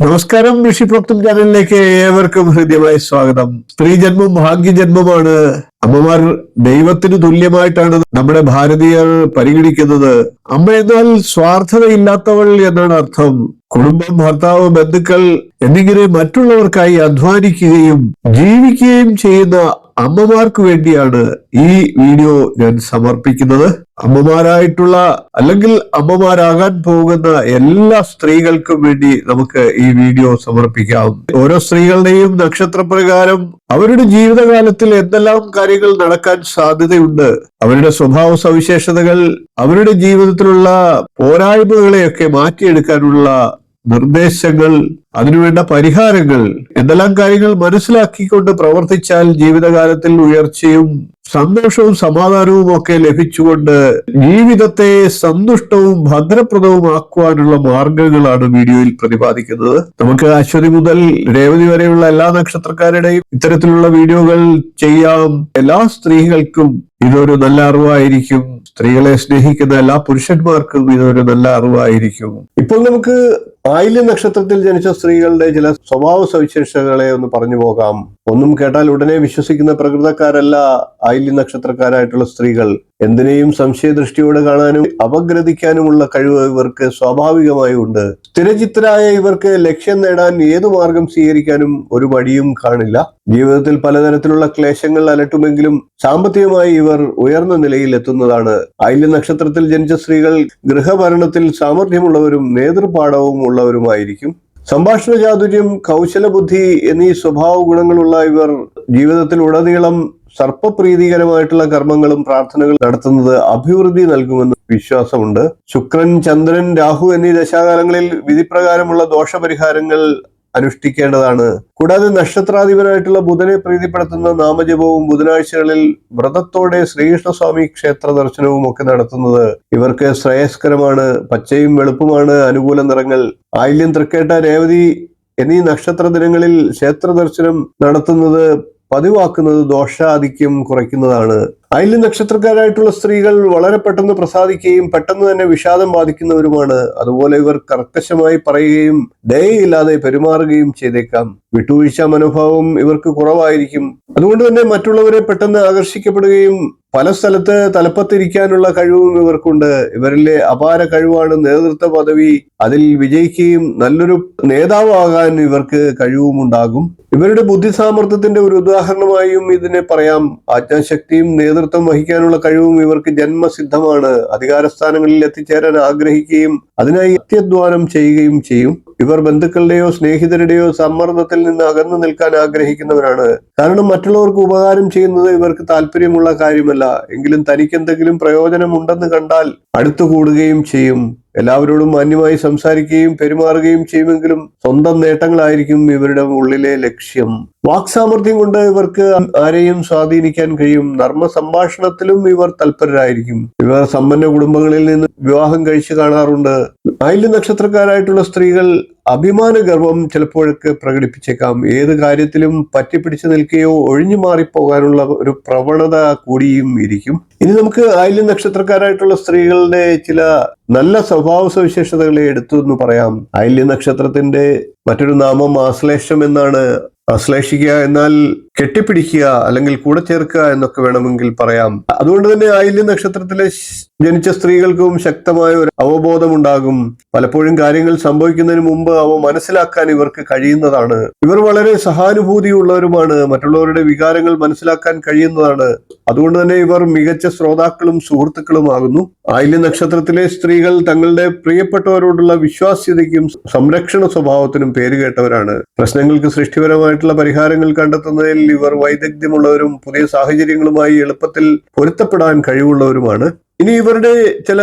നമസ്കാരം ഋഷി പ്രോക്തം ചാനലിലേക്ക് ഏവർക്കും ഹൃദ്യമായ സ്വാഗതം. സ്ത്രീ സ്ത്രീജന്മം ഭാഗ്യജന്മമാണ്. അമ്മമാർ ദൈവത്തിന് തുല്യമായിട്ടാണ് നമ്മുടെ ഭാരതീയർ പരിഗണിക്കുന്നത്. അമ്മ എന്നാൽ സ്വാർത്ഥതയില്ലാത്തവൾ എന്നാണ് അർത്ഥം. കുടുംബം ഭർത്താവ് ബന്ധുക്കൾ എന്നിങ്ങനെ മറ്റുള്ളവർക്കായി അധ്വാനിക്കുകയും ജീവിക്കുകയും ചെയ്യുന്ന അമ്മമാർക്ക് വേണ്ടിയാണ് ഈ വീഡിയോ ഞാൻ സമർപ്പിക്കുന്നത്. അമ്മമാരായിട്ടുള്ള അല്ലെങ്കിൽ അമ്മമാരാകാൻ പോകുന്ന എല്ലാ സ്ത്രീകൾക്കും വേണ്ടി നമുക്ക് ഈ വീഡിയോ സമർപ്പിക്കാം. ഓരോ സ്ത്രീകളുടെയും നക്ഷത്രപ്രകാരം അവരുടെ ജീവിതകാലത്തിൽ എന്തെല്ലാം കാര്യങ്ങൾ നടക്കാൻ സാധ്യതയുണ്ട് അവരുടെ സ്വഭാവ സവിശേഷതകൾ അവരുടെ ജീവിതത്തിലുള്ള പോരായ്മകളെയൊക്കെ മാറ്റിയെടുക്കാനുള്ള നിർദ്ദേശങ്ങൾ അതിനുവേണ്ട പരിഹാരങ്ങൾ എന്തെല്ലാം കാര്യങ്ങൾ മനസ്സിലാക്കിക്കൊണ്ട് പ്രവർത്തിച്ചാൽ ജീവിതകാലത്തിൽ ഉയർച്ചയും സന്തോഷവും സമാധാനവും ഒക്കെ ലഭിച്ചുകൊണ്ട് ജീവിതത്തെ സന്തുഷ്ടവും ഭദ്രപ്രദവും ആക്കുവാനുള്ള മാർഗങ്ങളാണ് വീഡിയോയിൽ പ്രതിപാദിക്കുന്നത്. നമുക്ക് അശ്വതി മുതൽ രേവതി വരെയുള്ള എല്ലാ നക്ഷത്രക്കാരുടെയും ഇത്തരത്തിലുള്ള വീഡിയോകൾ ചെയ്യാം. എല്ലാ സ്ത്രീകൾക്കും ഇതൊരു നല്ല അറിവായിരിക്കും. സ്ത്രീകളെ സ്നേഹിക്കുന്ന എല്ലാ പുരുഷന്മാർക്കും ഇതൊരു നല്ല അറിവായിരിക്കും. ഇപ്പോൾ നമുക്ക് ആയില്യ നക്ഷത്രത്തിൽ ജനിച്ച സ്ത്രീകളുടെ ചില സ്വഭാവ സവിശേഷതകളെ ഒന്ന് പറഞ്ഞു പോകാം. ഒന്നും കേട്ടാൽ ഉടനെ വിശ്വസിക്കുന്ന പ്രകൃതക്കാരല്ല ആയില്യ നക്ഷത്രക്കാരായിട്ടുള്ള സ്ത്രീകൾ എന്തിനേയും സംശയദൃഷ്ടിയോടെ കാണാനും അപഗ്രഥിക്കാനുമുള്ള കഴിവ് ഇവർക്ക് സ്വാഭാവികമായി ഉണ്ട് സ്ഥിരചിത്തരായ ഇവർക്ക് ലക്ഷ്യം നേടാൻ ഏതു മാർഗം സ്വീകരിക്കാനും ഒരു മടിയും കാണില്ല. ജീവിതത്തിൽ പലതരത്തിലുള്ള ക്ലേശങ്ങൾ അലട്ടുമെങ്കിലും സാമ്പത്തികമായി ഇവർ ഉയർന്ന നിലയിൽ എത്തുന്നതാണ്. ആയില്യ നക്ഷത്രത്തിൽ ജനിച്ച സ്ത്രീകൾ ഗൃഹഭരണത്തിൽ സാമർഥ്യമുള്ളവരും നേതൃപാഠവും ഉള്ളവരുമായിരിക്കും. സംഭാഷണ ചാതുര്യം കൗശലബുദ്ധി എന്നീ സ്വഭാവ ഗുണങ്ങളുള്ള ഇവർ ജീവിതത്തിൽ ഉടനീളം സർപ്പപ്രീതികരമായിട്ടുള്ള കർമ്മങ്ങളും പ്രാർത്ഥനകളും നടത്തുന്നത് അഭിവൃദ്ധി നൽകുമെന്ന് വിശ്വാസമുണ്ട്. ശുക്രൻ ചന്ദ്രൻ രാഹു എന്നീ ദശാകാലങ്ങളിൽ വിധിപ്രകാരമുള്ള ദോഷപരിഹാരങ്ങൾ അനുഷ്ഠിക്കേണ്ടതാണ്. കൂടാതെ നക്ഷത്രാധിപനായിട്ടുള്ള ബുധനെ പ്രീതിപ്പെടുത്തുന്ന നാമജപവും ബുധനാഴ്ചകളിൽ വ്രതത്തോടെ ശ്രീകൃഷ്ണസ്വാമി ക്ഷേത്ര ദർശനവും ഒക്കെ നടത്തുന്നത് ഇവർക്ക് ശ്രേയസ്കരമാണ്. പച്ചയും വെളുപ്പുമാണ് അനുകൂല നിറങ്ങൾ. ആയില്യം തൃക്കേട്ട രേവതി എന്നീ നക്ഷത്ര ദിനങ്ങളിൽ ക്ഷേത്ര ദർശനം നടത്തുന്നത് പതിവാക്കുന്നത് ദോഷാധിക്യം കുറയ്ക്കുന്നതാണ്. അയൽ നക്ഷത്രക്കാരായിട്ടുള്ള സ്ത്രീകൾ വളരെ പെട്ടെന്ന് പ്രസാദിക്കുകയും പെട്ടെന്ന് തന്നെ വിഷാദം ബാധിക്കുന്നവരുമാണ്. അതുപോലെ ഇവർ കർക്കശമായി പറയുകയും ദയയില്ലാതെ പെരുമാറുകയും ചെയ്തേക്കാം. വിട്ടുവീഴ്ച മനോഭാവം ഇവർക്ക് കുറവായിരിക്കും. അതുകൊണ്ട് തന്നെ മറ്റുള്ളവരെ പെട്ടെന്ന് ആകർഷിക്കപ്പെടുകയും പല സ്ഥലത്ത് തലപ്പത്തിരിക്കാനുള്ള കഴിവും ഇവർക്കുണ്ട്. ഇവരിലെ അപാര കഴിവാണ് നേതൃത്വ പദവി. അതിൽ വിജയിക്കുകയും നല്ലൊരു നേതാവാകാൻ ഇവർക്ക് കഴിവുമുണ്ടാകും. ഇവരുടെ ബുദ്ധി സാമർത്ഥ്യത്തിന്റെ ഒരു ഉദാഹരണമായും ഇതിനെ പറയാം. ആജ്ഞാശക്തിയും നേതൃത്വം വഹിക്കാനുള്ള കഴിവും ഇവർക്ക് ജന്മസിദ്ധമാണ്. അധികാരസ്ഥാനങ്ങളിൽ എത്തിച്ചേരാൻ ആഗ്രഹിക്കുകയും അതിനായി അത്യധ്വാനം ചെയ്യുകയും ചെയ്യും. ഇവർ ബന്ധുക്കളുടെയോ സ്നേഹിതരുടെയോ സമ്മർദ്ദത്തിൽ നിന്ന് അകന്നു നിൽക്കാൻ ആഗ്രഹിക്കുന്നവരാണ്. കാരണം മറ്റുള്ളവർക്ക് ഉപകാരം ചെയ്യുന്നത് ഇവർക്ക് താല്പര്യമുള്ള കാര്യമല്ല. എങ്കിലും തനിക്കെന്തെങ്കിലും പ്രയോജനമുണ്ടെന്ന് കണ്ടാൽ അടുത്തു കൂടുകയും ചെയ്യും. എല്ലാവരോടും മാന്യമായി സംസാരിക്കുകയും പെരുമാറുകയും ചെയ്യുമെങ്കിലും സ്വന്തം നേട്ടങ്ങളായിരിക്കും ഇവരുടെ ഉള്ളിലെ ലക്ഷ്യം. വാക്സാമർഥ്യം കൊണ്ട് ഇവർക്ക് ആരെയും സ്വാധീനിക്കാൻ കഴിയും. നർമ്മ സംഭാഷണത്തിലും ഇവർ തൽപരരായിരിക്കും. ഇവർ സമ്പന്ന കുടുംബങ്ങളിൽ നിന്ന് വിവാഹം കഴിച്ചു കാണാറുണ്ട്. ആയില്യ നക്ഷത്രക്കാരായിട്ടുള്ള സ്ത്രീകൾ അഭിമാന ഗർവം ചിലപ്പോഴൊക്കെ പ്രകടിപ്പിച്ചേക്കാം. ഏത് കാര്യത്തിലും പറ്റിപ്പിടിച്ചു നിൽക്കുകയോ ഒഴിഞ്ഞു മാറിപ്പോകാനുള്ള ഒരു പ്രവണത കൂടിയും ഇരിക്കും. ഇനി നമുക്ക് ആയില്യ നക്ഷത്രക്കാരായിട്ടുള്ള സ്ത്രീകളുടെ ചില നല്ല സ്വഭാവ സവിശേഷതകളെ എടുത്തു എന്ന് പറയാം. ഐല്യ നക്ഷത്രത്തിന്റെ മറ്റൊരു നാമം ആശ്ലേഷം എന്നാണ് ആശ്ലേഷിക്കുക. എന്നാൽ കെട്ടിപ്പിടിക്കുക അല്ലെങ്കിൽ കൂടെ ചേർക്കുക എന്നൊക്കെ വേണമെങ്കിൽ പറയാം. അതുകൊണ്ട് തന്നെ ആയില്യ നക്ഷത്രത്തിലെ ജനിച്ച സ്ത്രീകൾക്കും ശക്തമായ ഒരു അവബോധമുണ്ടാകും. പലപ്പോഴും കാര്യങ്ങൾ സംഭവിക്കുന്നതിന് മുമ്പ് അവ മനസ്സിലാക്കാൻ ഇവർക്ക് കഴിയുന്നതാണ്. ഇവർ വളരെ സഹാനുഭൂതിയുള്ളവരുമാണ്. മറ്റുള്ളവരുടെ വികാരങ്ങൾ മനസ്സിലാക്കാൻ കഴിയുന്നതാണ്. അതുകൊണ്ട് തന്നെ ഇവർ മികച്ച ശ്രോതാക്കളും സുഹൃത്തുക്കളുമാകുന്നു. ആയില്യ നക്ഷത്രത്തിലെ സ്ത്രീകൾ തങ്ങളുടെ പ്രിയപ്പെട്ടവരോടുള്ള വിശ്വാസ്യതയ്ക്കും സംരക്ഷണ സ്വഭാവത്തിനും പേരുകേട്ടവരാണ്. പ്രശ്നങ്ങൾക്ക് സൃഷ്ടിപരമായിട്ടുള്ള പരിഹാരങ്ങൾ കണ്ടെത്തുന്നതിൽ ഇവർ വൈദഗ്ധ്യമുള്ളവരും പുതിയ സാഹചര്യങ്ങളുമായി എളുപ്പത്തിൽ പൊരുത്തപ്പെടാൻ കഴിവുള്ളവരുമാണ്. ഇനി ഇവരുടെ ചില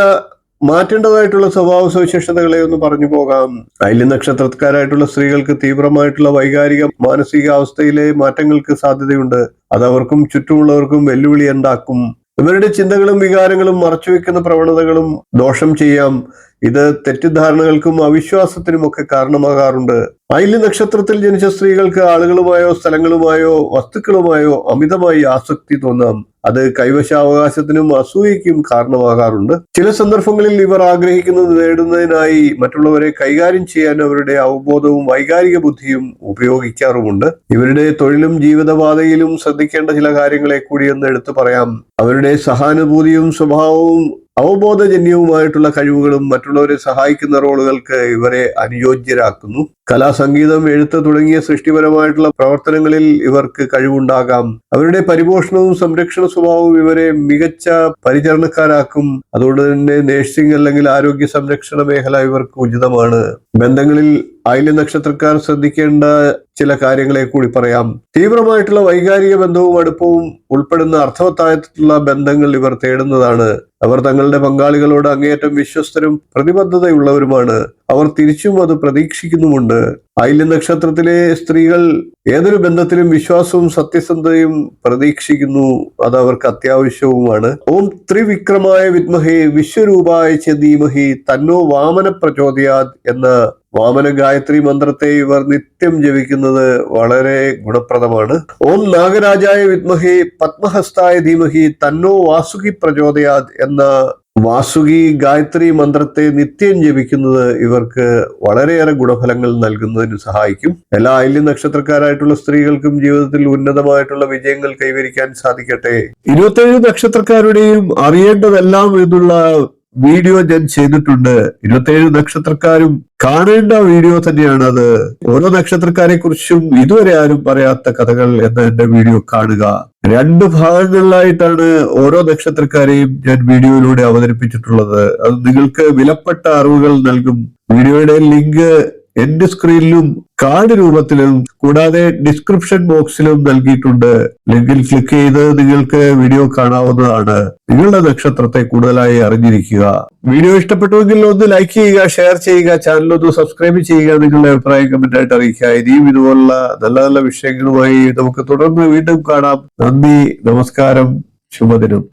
മാറ്റേണ്ടതായിട്ടുള്ള സ്വഭാവ സവിശേഷതകളെ ഒന്ന് പറഞ്ഞു പോകാം. അയല്യ നക്ഷത്രക്കാരായിട്ടുള്ള സ്ത്രീകൾക്ക് തീവ്രമായിട്ടുള്ള വൈകാരിക മാനസികാവസ്ഥയിലെ മാറ്റങ്ങൾക്ക് സാധ്യതയുണ്ട്. അത് അവർക്കും ചുറ്റുമുള്ളവർക്കും വെല്ലുവിളി ഉണ്ടാക്കും. ഇവരുടെ ചിന്തകളും വികാരങ്ങളും മറച്ചുവെക്കുന്ന പ്രവണതകളും ദോഷം ചെയ്യാം. ഇത് തെറ്റിദ്ധാരണകൾക്കും അവിശ്വാസത്തിനുമൊക്കെ കാരണമാകാറുണ്ട്. അയിൽ നക്ഷത്രത്തിൽ ജനിച്ച സ്ത്രീകൾക്ക് ആളുകളുമായോ സ്ഥലങ്ങളുമായോ വസ്തുക്കളുമായോ അമിതമായി ആസക്തി തോന്നാം. അത് കൈവശാവകാശത്തിനും അസൂയയ്ക്കും കാരണമാകാറുണ്ട്. ചില സന്ദർഭങ്ങളിൽ ഇവർ ആഗ്രഹിക്കുന്നത് നേടുന്നതിനായി മറ്റുള്ളവരെ കൈകാര്യം ചെയ്യാൻ അവരുടെ അവബോധവും വൈകാരിക ബുദ്ധിയും ഉപയോഗിക്കാറുമുണ്ട്. ഇവരുടെ തൊഴിലും ജീവിതപാതയിലും ശ്രദ്ധിക്കേണ്ട ചില കാര്യങ്ങളെ കൂടി എന്ന് എടുത്തു പറയാം. അവരുടെ സഹാനുഭൂതിയും സ്വഭാവവും അവബോധജന്യവുമായിട്ടുള്ള കഴിവുകളും മറ്റുള്ളവരെ സഹായിക്കുന്ന റോളുകൾക്ക് ഇവരെ അനുയോജ്യരാക്കുന്നു. കലാ സംഗീതം എഴുത്ത് തുടങ്ങിയ സൃഷ്ടിപരമായിട്ടുള്ള പ്രവർത്തനങ്ങളിൽ ഇവർക്ക് കഴിവുണ്ടാകാം. അവരുടെ പരിപോഷണവും സംരക്ഷണ സ്വഭാവവും ഇവരെ മികച്ച പരിചരണക്കാരാക്കും. അതുകൊണ്ട് തന്നെ നേഴ്സിംഗ് അല്ലെങ്കിൽ ആരോഗ്യ സംരക്ഷണ മേഖല ഇവർക്ക് ഉചിതമാണ്. ബന്ധങ്ങളിൽ ആയില്യ നക്ഷത്രക്കാർ ശ്രദ്ധിക്കേണ്ട ചില കാര്യങ്ങളെ കൂടി പറയാം. തീവ്രമായിട്ടുള്ള വൈകാരിക ബന്ധവും അടുപ്പവും ഉൾപ്പെടുന്ന അർത്ഥവത്തായിട്ടുള്ള ബന്ധങ്ങൾ ഇവർ തേടുന്നതാണ്. അവർ തങ്ങളുടെ പങ്കാളികളോട് അങ്ങേയറ്റം വിശ്വസ്തരും പ്രതിബദ്ധതയുള്ളവരുമാണ്. അവർ തിരിച്ചും അത് പ്രതീക്ഷിക്കുന്നുമുണ്ട്. ആയില്യ നക്ഷത്രത്തിലെ സ്ത്രീകൾ ഏതൊരു ബന്ധത്തിലും വിശ്വാസവും സത്യസന്ധതയും പ്രതീക്ഷിക്കുന്നു. അത് അവർക്ക് അത്യാവശ്യവുമാണ്. ഓം ത്രിവിക്രമായ വിദ്മഹേ വിശ്വരൂപായ ചെ ധീമഹി തന്നോ വാമന പ്രചോദയാത് എന്ന വാമന ഗായത്രി മന്ത്രത്തെ ഇവർ നിത്യം ജപിക്കുന്നത് വളരെ ഗുണപ്രദമാണ്. ഓം നാഗരാജായ വിദ്മഹി പത്മഹസ്തായ ധീമഹി തന്നോ വാസുകി പ്രചോദയാത് എന്ന വാസുകി ഗായത്രി മന്ത്രത്തെ നിത്യം ജപിക്കുന്നത് ഇവർക്ക് വളരെയേറെ ഗുണഫലങ്ങൾ നൽകുന്നതിന് സഹായിക്കും. എല്ലാ അയല്യ നക്ഷത്രക്കാരായിട്ടുള്ള സ്ത്രീകൾക്കും ജീവിതത്തിൽ ഉന്നതമായിട്ടുള്ള വിജയങ്ങൾ കൈവരിക്കാൻ സാധിക്കട്ടെ. ഇരുപത്തേഴ് നക്ഷത്രക്കാരുടെയും അറിയേണ്ടതെല്ലാം എന്നുള്ള വീഡിയോ ഞാൻ ചെയ്തിട്ടുണ്ട്. ഇരുപത്തേഴ് നക്ഷത്രക്കാരും കാണേണ്ട വീഡിയോ തന്നെയാണ് അത്. ഓരോ നക്ഷത്രക്കാരെ കുറിച്ചും ഇതുവരെ ആരും പറയാത്ത കഥകൾ എന്ന എന്റെ വീഡിയോ കാണുക. രണ്ട് ഭാഗങ്ങളിലായിട്ടാണ് ഓരോ നക്ഷത്രക്കാരെയും ഞാൻ വീഡിയോയിലൂടെ അവതരിപ്പിച്ചിട്ടുള്ളത്. അത് നിങ്ങൾക്ക് വിലപ്പെട്ട അറിവുകൾ നൽകും. വീഡിയോയുടെ ലിങ്ക് എന്റെ സ്ക്രീനിലും കാർഡ് രൂപത്തിലും കൂടാതെ ഡിസ്ക്രിപ്ഷൻ ബോക്സിലും നൽകിയിട്ടുണ്ട്. ലിങ്കിൽ ക്ലിക്ക് ചെയ്ത് നിങ്ങൾക്ക് വീഡിയോ കാണാവുന്നതാണ്. നിങ്ങളുടെ നക്ഷത്രത്തെ കൂടുതലായി അറിഞ്ഞിരിക്കുക. വീഡിയോ ഇഷ്ടപ്പെട്ടുവെങ്കിൽ ഒന്ന് ലൈക്ക് ചെയ്യുക ഷെയർ ചെയ്യുക ചാനൽ ഒന്ന് സബ്സ്ക്രൈബ് ചെയ്യുക നിങ്ങളുടെ അഭിപ്രായം കമന്റ് ആയിട്ട് അറിയിക്കുക. ഇനിയും ഇതുപോലുള്ള നല്ല നല്ല വിഷയങ്ങളുമായി നമുക്ക് തുടർന്ന് വീണ്ടും കാണാം. നന്ദി നമസ്കാരം ശുഭദിനം.